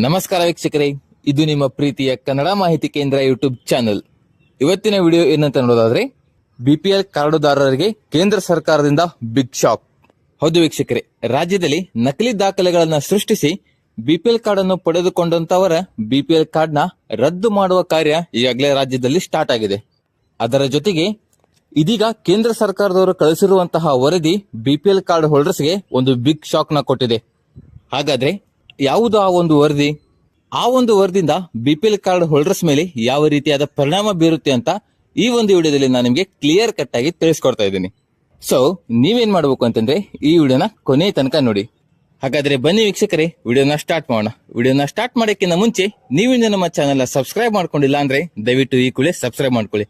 ನಮಸ್ಕಾರ ವೀಕ್ಷಕರೇ, ಇದು ನಿಮ್ಮ ಪ್ರೀತಿಯ ಕನ್ನಡ ಮಾಹಿತಿ ಕೇಂದ್ರ ಯೂಟ್ಯೂಬ್ ಚಾನೆಲ್ ಇವತ್ತಿನ ವಿಡಿಯೋ ಏನಂತ ನೋಡೋದಾದ್ರೆ ಬಿಪಿಎಲ್ ಕಾರ್ಡುದಾರರಿಗೆ ಕೇಂದ್ರ ಸರ್ಕಾರದಿಂದ ಬಿಗ್ ಶಾಕ್ ಹೌದು ವೀಕ್ಷಕರೇ, ರಾಜ್ಯದಲ್ಲಿ ನಕಲಿ ದಾಖಲೆಗಳನ್ನು ಸೃಷ್ಟಿಸಿ ಬಿಪಿಎಲ್ ಕಾರ್ಡ್ ಅನ್ನು ಪಡೆದುಕೊಂಡಂತವರ ಬಿಪಿಎಲ್ ಕಾರ್ಡ್ನ ರದ್ದು ಮಾಡುವ ಕಾರ್ಯ ಈಗಾಗಲೇ ರಾಜ್ಯದಲ್ಲಿ ಸ್ಟಾರ್ಟ್ ಆಗಿದೆ. ಅದರ ಜೊತೆಗೆ, ಇದೀಗ ಕೇಂದ್ರ ಸರ್ಕಾರದವರು ಕಳಿಸಿರುವಂತಹ ವರದಿ ಬಿಪಿಎಲ್ ಕಾರ್ಡ್ ಹೋಲ್ಡರ್ಸ್ಗೆ ಒಂದು ಬಿಗ್ ಶಾಕ್ನ ಕೊಟ್ಟಿದೆ. ಹಾಗಾದ್ರೆ ಯಾವುದು ಆ ಒಂದು ವರದಿ? ಆ ಒಂದು ವರದಿಯಿಂದ ಬಿಪಿಎಲ್ ಕಾರ್ಡ್ ಹೋಲ್ಡರ್ಸ್ ಮೇಲೆ ಯಾವ ರೀತಿಯಾದ ಪರಿಣಾಮ ಬೀರುತ್ತೆ ಅಂತ ಈ ಒಂದು ವಿಡಿಯೋದಲ್ಲಿ ನಾನು ನಿಮಗೆ ಕ್ಲಿಯರ್ ಕಟ್ ಆಗಿ ತಿಳಿಸ್ಕೊಡ್ತಾ ಇದ್ದೀನಿ. ಸೊ ನೀವೇನ್ ಮಾಡ್ಬೇಕು ಅಂತಂದ್ರೆ ಈ ವಿಡಿಯೋನ ಕೊನೆ ತನಕ ನೋಡಿ. ಹಾಗಾದ್ರೆ ಬನ್ನಿ ವೀಕ್ಷಕರೇ, ವಿಡಿಯೋನ ಸ್ಟಾರ್ಟ್ ಮಾಡೋಣ. ವಿಡಿಯೋನ ಸ್ಟಾರ್ಟ್ ಮಾಡೋಕ್ಕಿಂತ ಮುಂಚೆ ನೀವಿಂದ ನಮ್ಮ ಚಾನೆಲ್ ಸಬ್ಸ್ಕ್ರೈಬ್ ಮಾಡ್ಕೊಂಡಿಲ್ಲ ಅಂದ್ರೆ ದಯವಿಟ್ಟು ಈ ಕೂಡಲೇ ಸಬ್ಸ್ಕ್ರೈಬ್ ಮಾಡ್ಕೊಳ್ಳಿ.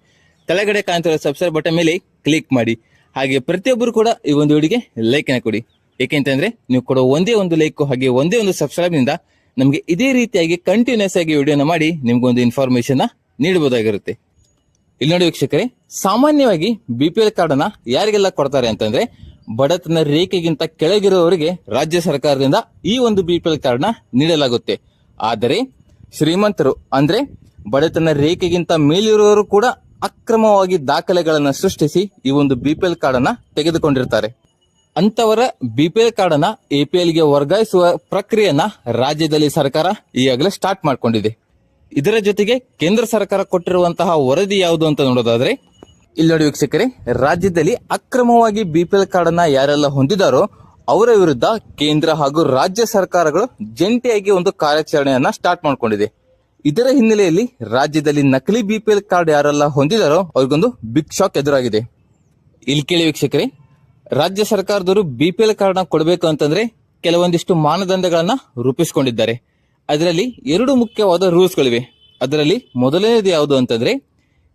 ಕೆಳಗಡೆ ಕಾಣ್ತಿರೋ ಸಬ್ಸ್ಕ್ರೈಬ್ ಬಟನ್ ಮೇಲೆ ಕ್ಲಿಕ್ ಮಾಡಿ. ಹಾಗೆ ಪ್ರತಿಯೊಬ್ಬರು ಕೂಡ ಈ ಒಂದು ವಿಡಿಯೋಗೆ ಲೈಕ್ನ ಕೊಡಿ. ಏಕೆಂತಂದ್ರೆ ನೀವು ಕೊಡೋ ಒಂದೇ ಒಂದು ಲೈಕ್ ಹಾಗೆ ಒಂದೇ ಒಂದು ಸಬ್ಸ್ಕ್ರೈಬ್ನಿಂದ ನಮಗೆ ಇದೇ ರೀತಿಯಾಗಿ ಕಂಟಿನ್ಯೂಸ್ ಆಗಿ ವಿಡಿಯೋನ ಮಾಡಿ ನಿಮ್ಗೊಂದು ಇನ್ಫಾರ್ಮೇಶನ್ ನೀಡಬಹುದಾಗಿರುತ್ತೆ ಇಲ್ಲಿ ನೋಡಿ ವೀಕ್ಷಕರೇ, ಸಾಮಾನ್ಯವಾಗಿ ಬಿ ಪಿ ಎಲ್ ಕಾರ್ಡ್ ಅನ್ನ ಯಾರಿಗೆಲ್ಲ ಕೊಡ್ತಾರೆ ಅಂತಂದ್ರೆ ಬಡತನ ರೇಖೆಗಿಂತ ಕೆಳಗಿರುವವರಿಗೆ ರಾಜ್ಯ ಸರ್ಕಾರದಿಂದ ಈ ಒಂದು ಬಿ ಪಿ ಎಲ್ ಕಾರ್ಡ್ನ ನೀಡಲಾಗುತ್ತೆ. ಆದರೆ ಶ್ರೀಮಂತರು, ಅಂದ್ರೆ ಬಡತನ ರೇಖೆಗಿಂತ ಮೇಲಿರುವವರು ಕೂಡ ಅಕ್ರಮವಾಗಿ ದಾಖಲೆಗಳನ್ನು ಸೃಷ್ಟಿಸಿ ಈ ಒಂದು ಬಿ ಪಿ ಎಲ್ ಕಾರ್ಡ್ ಅನ್ನ ತೆಗೆದುಕೊಂಡಿರ್ತಾರೆ. ಅಂತವರ ಬಿಪಿಎಲ್ ಕಾರ್ಡ್ ಅನ್ನ ಎಪಿಎಲ್ಗೆ ವರ್ಗಾಯಿಸುವ ಪ್ರಕ್ರಿಯೆಯನ್ನ ರಾಜ್ಯದಲ್ಲಿ ಸರ್ಕಾರ ಈಗಾಗಲೇ ಸ್ಟಾರ್ಟ್ ಮಾಡ್ಕೊಂಡಿದೆ. ಇದರ ಜೊತೆಗೆ ಕೇಂದ್ರ ಸರ್ಕಾರ ಕೊಟ್ಟಿರುವಂತಹ ವರದಿ ಯಾವುದು ಅಂತ ನೋಡೋದಾದ್ರೆ, ಇಲ್ಲಿ ನೋಡಿ ವೀಕ್ಷಕರೇ, ರಾಜ್ಯದಲ್ಲಿ ಅಕ್ರಮವಾಗಿ ಬಿಪಿಎಲ್ ಕಾರ್ಡ್ ಅನ್ನ ಯಾರೆಲ್ಲ ಹೊಂದಿದಾರೋ ಅವರ ವಿರುದ್ಧ ಕೇಂದ್ರ ಹಾಗೂ ರಾಜ್ಯ ಸರ್ಕಾರಗಳು ಜಂಟಿಯಾಗಿ ಒಂದು ಕಾರ್ಯಾಚರಣೆಯನ್ನ ಸ್ಟಾರ್ಟ್ ಮಾಡಿಕೊಂಡಿದೆ. ಇದರ ಹಿನ್ನೆಲೆಯಲ್ಲಿ ರಾಜ್ಯದಲ್ಲಿ ನಕಲಿ ಬಿಪಿಎಲ್ ಕಾರ್ಡ್ ಯಾರೆಲ್ಲ ಹೊಂದಿದಾರೋ ಅವ್ರಿಗೊಂದು ಬಿಗ್ ಶಾಕ್ ಎದುರಾಗಿದೆ. ಇಲ್ಲಿ ಕೇಳಿ ವೀಕ್ಷಕರೇ ರಾಜ್ಯ ಸರ್ಕಾರದವರು ಬಿಪಿಎಲ್ ಕಾರ್ಡ್ನ ಕೊಡಬೇಕು ಅಂತಂದ್ರೆ ಕೆಲವೊಂದಿಷ್ಟು ಮಾನದಂಡಗಳನ್ನ ರೂಪಿಸಿಕೊಂಡಿದ್ದಾರೆ. ಅದರಲ್ಲಿ ಎರಡು ಮುಖ್ಯವಾದ ರೂಲ್ಸ್ ಗಳಿವೆ. ಅದರಲ್ಲಿ ಮೊದಲನೇದು ಯಾವುದು ಅಂತಂದ್ರೆ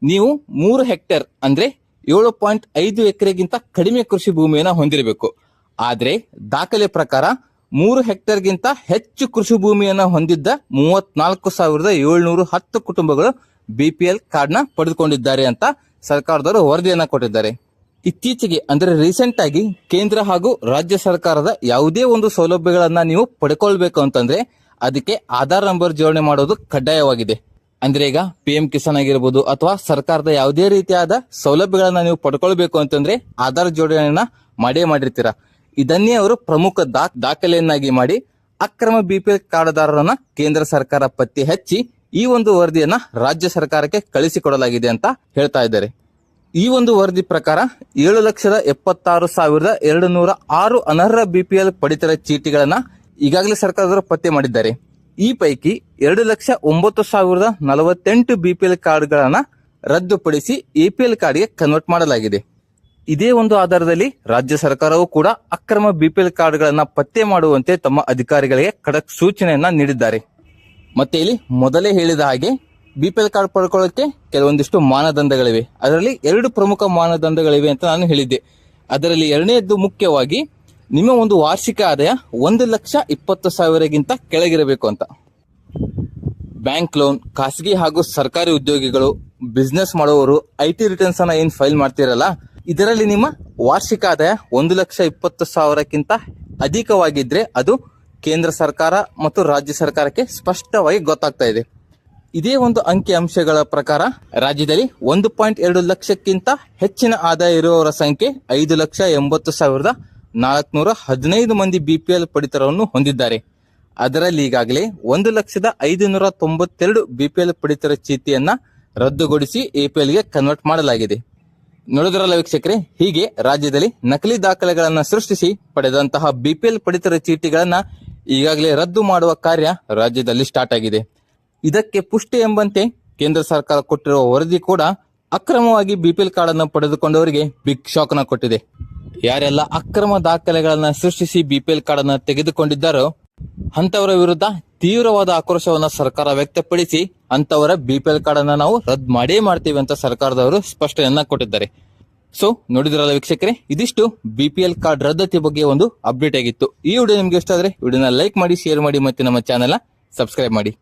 ನೀವು ಮೂರು ಹೆಕ್ಟೇರ್ ಅಂದ್ರೆ ಏಳು ಪಾಯಿಂಟ್ ಐದು ಎಕರೆಗಿಂತ ಕಡಿಮೆ ಕೃಷಿ ಭೂಮಿಯನ್ನ ಹೊಂದಿರಬೇಕು. ಆದ್ರೆ ದಾಖಲೆ ಪ್ರಕಾರ ಮೂರು ಹೆಕ್ಟೇರ್ಗಿಂತ ಹೆಚ್ಚು ಕೃಷಿ ಭೂಮಿಯನ್ನ ಹೊಂದಿದ್ದ ಮೂವತ್ನಾಲ್ಕು ಸಾವಿರದ ಏಳ್ನೂರು ಹತ್ತು ಕುಟುಂಬಗಳು ಬಿಪಿಎಲ್ ಎಲ್ ಕಾರ್ಡ್ನ ಪಡೆದುಕೊಂಡಿದ್ದಾರೆ ಅಂತ ಸರ್ಕಾರದವರು ವರದಿಯನ್ನ ಕೊಟ್ಟಿದ್ದಾರೆ. ಇತ್ತೀಚೆಗೆ, ಅಂದರೆ ರೀಸೆಂಟ್ ಆಗಿ ಕೇಂದ್ರ ಹಾಗೂ ರಾಜ್ಯ ಸರ್ಕಾರದ ಯಾವುದೇ ಒಂದು ಸೌಲಭ್ಯಗಳನ್ನ ನೀವು ಪಡ್ಕೊಳ್ಬೇಕು ಅಂತಂದ್ರೆ ಅದಕ್ಕೆ ಆಧಾರ್ ನಂಬರ್ ಜೋಡಣೆ ಮಾಡೋದು ಕಡ್ಡಾಯವಾಗಿದೆ. ಅಂದ್ರೆ ಈಗ ಪಿ ಎಂ ಕಿಸಾನ್ ಆಗಿರ್ಬೋದು ಅಥವಾ ಸರ್ಕಾರದ ಯಾವುದೇ ರೀತಿಯಾದ ಸೌಲಭ್ಯಗಳನ್ನ ನೀವು ಪಡ್ಕೊಳ್ಬೇಕು ಅಂತಂದ್ರೆ ಆಧಾರ್ ಜೋಡಣೆಯನ್ನ ಮಾಡೇ ಮಾಡಿರ್ತೀರಾ. ಇದನ್ನೇ ಅವರು ಪ್ರಮುಖ ದಾ, ದಾಖಲೆಯನ್ನಾಗಿ ಮಾಡಿ ಅಕ್ರಮ ಬಿಪಿಎಲ್ ಕಾರ್ಡ್ದಾರರನ್ನ ಕೇಂದ್ರ ಸರ್ಕಾರ ಪತ್ತೆ ಹಚ್ಚಿ ಈ ಒಂದು ವರದಿಯನ್ನ ರಾಜ್ಯ ಸರ್ಕಾರಕ್ಕೆ ಕಳಿಸಿಕೊಡಲಾಗಿದೆ ಅಂತ ಹೇಳ್ತಾ ಇದ್ದಾರೆ. ಈ ಒಂದು ವರದಿ ಪ್ರಕಾರ ಏಳು ಲಕ್ಷದ ಎಪ್ಪತ್ತಾರು ಸಾವಿರದ ಎರಡು ನೂರ ಆರು ಅನರ್ಹ ಬಿಪಿಎಲ್ ಪಡಿತರ ಚೀಟಿಗಳನ್ನ ಈಗಾಗಲೇ ಸರ್ಕಾರದವರು ಪತ್ತೆ ಮಾಡಿದ್ದಾರೆ. ಈ ಪೈಕಿ ಎರಡು ಲಕ್ಷ ಒಂಬತ್ತು ಸಾವಿರದ ನಲವತ್ತೆಂಟು ಬಿಪಿಎಲ್ ಕಾರ್ಡ್ಗಳನ್ನು ರದ್ದುಪಡಿಸಿ ಎಪಿಎಲ್ ಕಾರ್ಡ್ಗೆ ಕನ್ವರ್ಟ್ ಮಾಡಲಾಗಿದೆ. ಇದೇ ಒಂದು ಆಧಾರದಲ್ಲಿ ರಾಜ್ಯ ಸರ್ಕಾರವು ಕೂಡ ಅಕ್ರಮ ಬಿಪಿಎಲ್ ಕಾರ್ಡ್ಗಳನ್ನು ಪತ್ತೆ ಮಾಡುವಂತೆ ತಮ್ಮ ಅಧಿಕಾರಿಗಳಿಗೆ ಖಡಕ್ ಸೂಚನೆಯನ್ನ ನೀಡಿದ್ದಾರೆ. ಮತ್ತೆ ಇಲ್ಲಿ ಮೊದಲೇ ಹೇಳಿದ ಹಾಗೆ ಬಿಪಿಎಲ್ ಕಾರ್ಡ್ ಪಡ್ಕೊಳ್ಳೋಕೆ ಕೆಲವೊಂದಿಷ್ಟು ಮಾನದಂಡಗಳಿವೆ. ಅದರಲ್ಲಿ ಎರಡು ಪ್ರಮುಖ ಮಾನದಂಡಗಳಿವೆ ಅಂತ ನಾನು ಹೇಳಿದ್ದೆ. ಅದರಲ್ಲಿ ಎರಡನೇದ್ದು ಮುಖ್ಯವಾಗಿ ನಿಮ್ಮ ಒಂದು ವಾರ್ಷಿಕ ಆದಾಯ ಒಂದು ಲಕ್ಷ ಇಪ್ಪತ್ತು ಸಾವಿರಗಿಂತ ಕೆಳಗಿರಬೇಕು ಅಂತ. ಬ್ಯಾಂಕ್ ಲೋನ್, ಖಾಸಗಿ ಹಾಗೂ ಸರ್ಕಾರಿ ಉದ್ಯೋಗಿಗಳು ಬಿಸ್ನೆಸ್ ಮಾಡುವವರು ಐ ಟಿ ರಿಟರ್ನ್ಸ್ ಅನ್ನ ಏನ್ ಫೈಲ್ ಮಾಡ್ತಿರಲ್ಲ, ಇದರಲ್ಲಿ ನಿಮ್ಮ ವಾರ್ಷಿಕ ಆದಾಯ ಒಂದು ಲಕ್ಷ ಇಪ್ಪತ್ತು ಸಾವಿರಕ್ಕಿಂತ ಅಧಿಕವಾಗಿದ್ರೆ ಅದು ಕೇಂದ್ರ ಸರ್ಕಾರ ಮತ್ತು ರಾಜ್ಯ ಸರ್ಕಾರಕ್ಕೆ ಸ್ಪಷ್ಟವಾಗಿ ಗೊತ್ತಾಗ್ತಾ ಇದೆ. ಇದೇ ಒಂದು ಅಂಕಿ ಅಂಶಗಳ ಪ್ರಕಾರ ರಾಜ್ಯದಲ್ಲಿ ಒಂದು ಪಾಯಿಂಟ್ ಎರಡು ಲಕ್ಷಕ್ಕಿಂತ ಹೆಚ್ಚಿನ ಆದಾಯ ಇರುವವರ ಸಂಖ್ಯೆ ಐದು ಲಕ್ಷ ಎಂಬತ್ತು ಸಾವಿರದ ನಾಲ್ಕುನೂರ ಹದಿನೈದು ಮಂದಿ ಬಿಪಿಎಲ್ ಪಡಿತರವನ್ನು ಹೊಂದಿದ್ದಾರೆ. ಅದರಲ್ಲಿ ಈಗಾಗಲೇ ಒಂದು ಲಕ್ಷದ ಐದು ನೂರ ತೊಂಬತ್ತೆರಡು ಬಿಪಿಎಲ್ ಪಡಿತರ ಚೀಟಿಯನ್ನ ರದ್ದುಗೊಳಿಸಿ ಎಪಿಎಲ್ಗೆ ಕನ್ವರ್ಟ್ ಮಾಡಲಾಗಿದೆ. ನೋಡಿದ್ರಲ್ಲ ವೀಕ್ಷಕರೇ, ಹೀಗೆ ರಾಜ್ಯದಲ್ಲಿ ನಕಲಿ ದಾಖಲೆಗಳನ್ನು ಸೃಷ್ಟಿಸಿ ಪಡೆದಂತಹ ಬಿಪಿಎಲ್ ಪಡಿತರ ಚೀಟಿಗಳನ್ನು ಈಗಾಗಲೇ ರದ್ದು ಮಾಡುವ ಕಾರ್ಯ ರಾಜ್ಯದಲ್ಲಿ ಸ್ಟಾರ್ಟ್ ಆಗಿದೆ. ಇದಕ್ಕೆ ಪುಷ್ಟಿ ಎಂಬಂತೆ ಕೇಂದ್ರ ಸರ್ಕಾರ ಕೊಟ್ಟಿರುವ ವರದಿ ಕೂಡ ಅಕ್ರಮವಾಗಿ ಬಿಪಿಎಲ್ ಕಾರ್ಡ್ ಅನ್ನು ಪಡೆದುಕೊಂಡವರಿಗೆ ಬಿಗ್ ಶಾಕ್ನ ಕೊಟ್ಟಿದೆ. ಯಾರೆಲ್ಲ ಅಕ್ರಮ ದಾಖಲೆಗಳನ್ನ ಸೃಷ್ಟಿಸಿ ಬಿಪಿಎಲ್ ಕಾರ್ಡ್ ಅನ್ನು ತೆಗೆದುಕೊಂಡಿದ್ದಾರೋ ಅಂತವರ ವಿರುದ್ಧ ತೀವ್ರವಾದ ಆಕ್ರೋಶವನ್ನ ಸರ್ಕಾರ ವ್ಯಕ್ತಪಡಿಸಿ ಅಂತವರ ಬಿಪಿಎಲ್ ಕಾರ್ಡ್ ಅನ್ನ ನಾವು ರದ್ದು ಮಾಡೇ ಮಾಡ್ತೀವಿ ಅಂತ ಸರ್ಕಾರದವರು ಸ್ಪಷ್ಟನೆಯನ್ನ ಕೊಟ್ಟಿದ್ದಾರೆ. ಸೊ ನೋಡಿದ್ರಲ್ಲ ವೀಕ್ಷಕರೆ, ಇದಿಷ್ಟು ಬಿಪಿಎಲ್ ಕಾರ್ಡ್ ರದ್ದತಿ ಬಗ್ಗೆ ಒಂದು ಅಪ್ಡೇಟ್ ಆಗಿತ್ತು. ಈ ವಿಡಿಯೋ ನಿಮ್ಗೆ ಇಷ್ಟ ಆದ್ರೆ ವಿಡಿಯೋನ ಲೈಕ್ ಮಾಡಿ ಶೇರ್ ಮಾಡಿ ಮತ್ತೆ ನಮ್ಮ ಚಾನೆಲ್ ಸಬ್ಸ್ಕ್ರೈಬ್ ಮಾಡಿ.